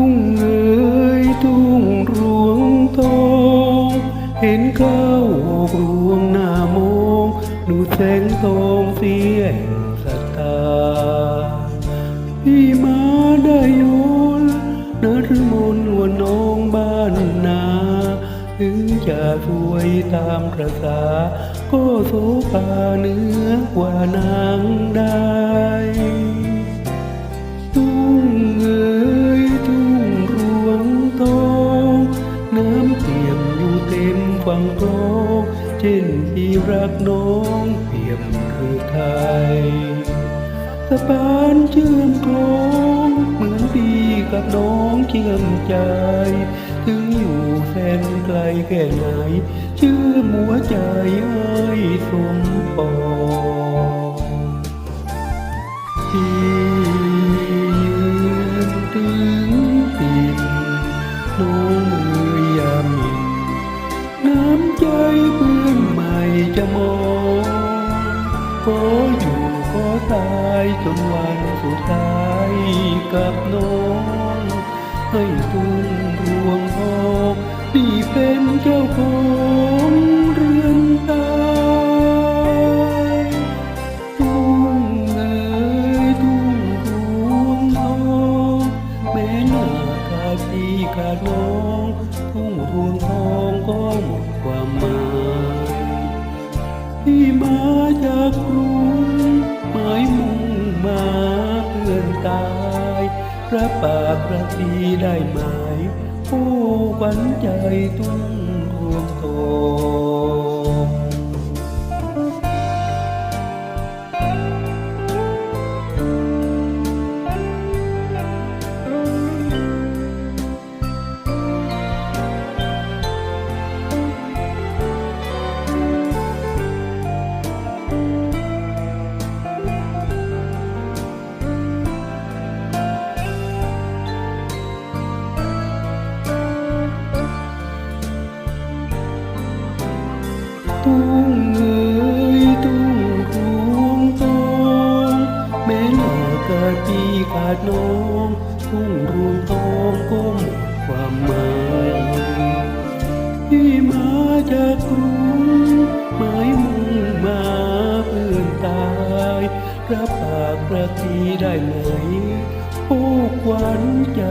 ทุ่งเอ๋ยทุ่งรวงทองเห็นข้าวอกรวงหน้ามองดูแสงทองเสียงศรัทธาพี่มาได้โยนนรมนว่าน้องบ้านนาถึงจะสวยตามประสาก็โสภาเนื้อกว่านางได้ ยมอยู่เต็มฝั่งคลองเช่นที่รักน้องเปี่ยมคือไทยสะพานเชื่อมคลองเหมือนพี่กับน้องเชื่อมใจ ถึงอยู่แสนไกลแค่ไหนเชื่อมหัวใจให้สมปอง จะมองขออยู่ขอตายจนวันสุดท้ายกับน้องให้ทุ่งรวงทองที่เป็นเจ้าของเรือนตายทุ่งเอ๋ยทุ่งรวงทองแม้หน้าขาดพี่ขาดน้องทุ่งรวงทองก็หมด ที่มาจากกรุงหมายมุ่งมาเพื่อนตาย พระป่าพระทีได้หมายผู้ขวัญใจตุ้งรวมต น้ากาดีขาดน้องทุ่งรวงทองก็หมดความหมายที่มาจากกรุงหมายมุ่งมาเพื่อนตายรับปากประทีได้ไหมผู้ขวัญใจ